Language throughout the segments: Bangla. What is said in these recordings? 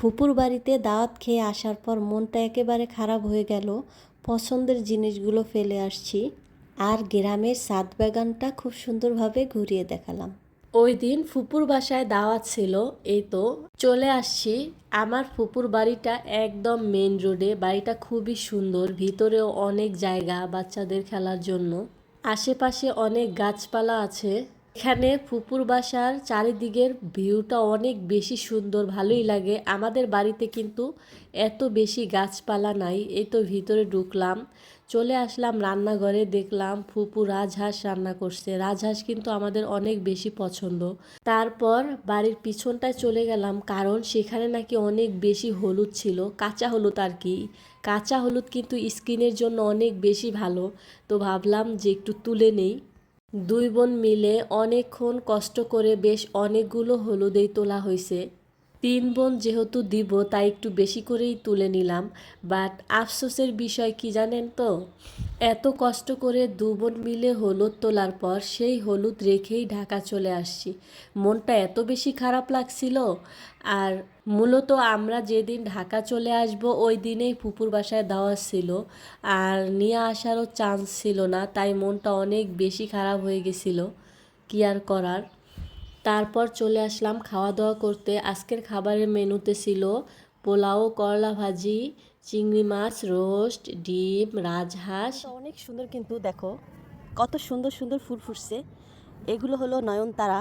ফুপুর বাড়িতে দাওয়াত খেয়ে আসার পর মনটা একেবারে খারাপ হয়ে গেল। পছন্দের জিনিসগুলো ফেলে আসছি। আর গ্রামের সাত বাগানটা খুব সুন্দরভাবে ঘুরিয়ে দেখালাম। ওই দিন ফুপুর বাসায় দাওয়াত ছিল। এই তো চলে আসছি। আমার ফুপুর বাড়িটা একদম মেন রোডে। বাড়িটা খুবই সুন্দর। ভিতরেও অনেক জায়গা বাচ্চাদের খেলার জন্য। আশেপাশে অনেক গাছপালা আছে। এখানে ফুপুর বাসার চারিদিকের ভিউটা অনেক বেশি সুন্দর, ভালোই লাগে। আমাদের বাড়িতে কিন্তু এত বেশি গাছপালা নাই, এই তো ভিতরে ঢুকলাম। চলে আসলাম রান্নাঘরে, দেখলাম ফুপু রাজহাঁস রান্না করছে। রাজহাঁস কিন্তু আমাদের অনেক বেশি পছন্দ। তারপর বাড়ির পিছনটায় চলে গেলাম, কারণ সেখানে নাকি অনেক বেশি হলুদ ছিল। কাঁচা হলুদ আর কি। কাঁচা হলুদ কিন্তু স্কিনের জন্য অনেক বেশি ভালো। তো ভাবলাম যে একটু তুলে নেই। দুই বোন মিলে অনেকক্ষণ কষ্ট করে বেশ অনেকগুলো হলুদেই তোলা হয়েছে তিন বোন যেহেতু দিব, তাই একটু বেশি করেই তুলে নিলাম। বাট আফসোসের বিষয় কি জানেন তো? এত কষ্ট করে দু বোন মিলে হলুদ তোলার পর সেই হলুদ রেখেই ঢাকা চলে আসছি। মনটা এত বেশি খারাপ লাগছিল। আর মূলত আমরা যেদিন ঢাকা চলে আসব, ওই দিনেই ফুপুর বাসায় দেওয়া ছিল। আর নিয়ে আসারও চান্স ছিল না, তাই মনটা অনেক বেশি খারাপ হয়ে গেছিল। কি আর করার? তারপর চলে আসলাম খাওয়া দাওয়া করতে। আজকের খাবারের মেনুতে ছিল পোলাও, করলা ভাজি, চিংড়ি মাছ, রোস্ট, ডিম, রাজহাঁস। অনেক সুন্দর কিন্তু দেখো, কত সুন্দর সুন্দর ফুল ফুটছে। এগুলো হলো নয়নতারা,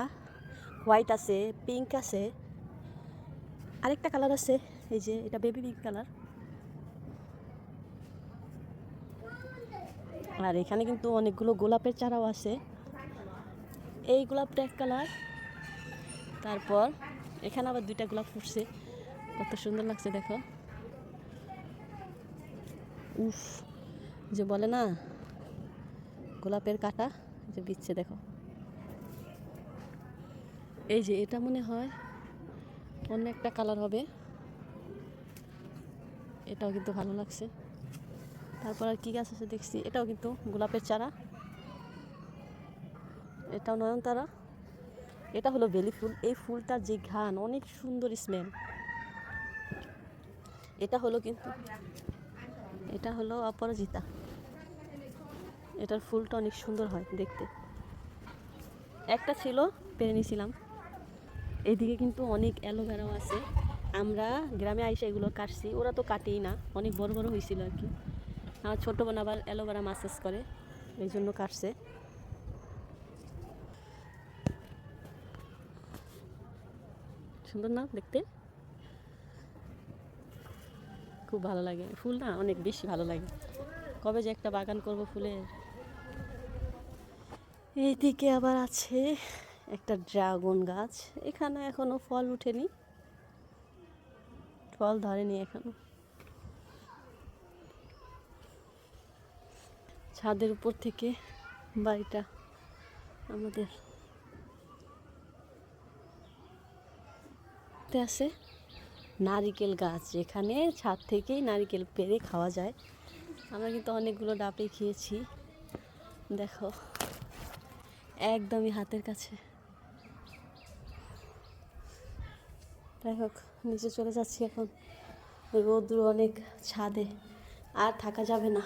হোয়াইট আছে, পিঙ্ক আছে, আরেকটা কালার আছে, এই যে এটা বেবি পিঙ্ক কালার। আর এখানে কিন্তু অনেকগুলো গোলাপের চারাও আছে। এই গোলাপটা এক কালার। তারপর এখানে আবার দুইটা গোলাপ ফুটছে। কত সুন্দর লাগছে, দেখো। উফ, যে বলে না, গোলাপের কাটা যে বিচ্ছে দেখো। এই যে এটা মনে হয় অন্য একটা কালার হবে। এটাও কিন্তু ভালো লাগছে। তারপর আর কী গাছ আছে দেখছি, এটাও কিন্তু গোলাপের চারা। এটাও নয়নতারা। এটা হলো বেলি ফুল। এই ফুলটার যে ঘ্রাণ, অনেক সুন্দর স্মেল এটা হলো কিন্তু, এটা হলো অপরাজিতা। এটার ফুলটা অনেক সুন্দর হয় দেখতে। একটা ছিল, পেরে নিয়েছিলাম। এদিকে কিন্তু অনেক অ্যালোভেরাও আছে। আমরা গ্রামে আইসে এগুলো কাটছি। ওরা তো কাটেই না, অনেক বড় বড় হয়েছিল আর কি। আমার ছোটো বোন আবার অ্যালোভেরা মাসাজ করে, এই জন্য কাটছে। সুন্দর না দেখতে? খুব ভালো লাগে। ফুল না অনেক বেশি ভালো লাগে। কবে যে একটা বাগান করব ফুলের। এইদিকে আবার আছে একটা ড্রাগন গাছ। এখানে এখনও ফল উঠেনি। ফল ধরেনি এখনও। ছাদের উপর থেকে বাড়িটা আমাদের তে আছে নারিকেল গাছ, যেখানে ছাদ থেকেই নারিকেল পেরে খাওয়া যায়। আমরা কিন্তু অনেকগুলো ডাবে খেয়েছি। দেখো, একদমই হাতের কাছে। যাই হোক, নিচে চলে যাচ্ছি এখন। রোদ্র অনেক ছাদে, আর থাকা যাবে না।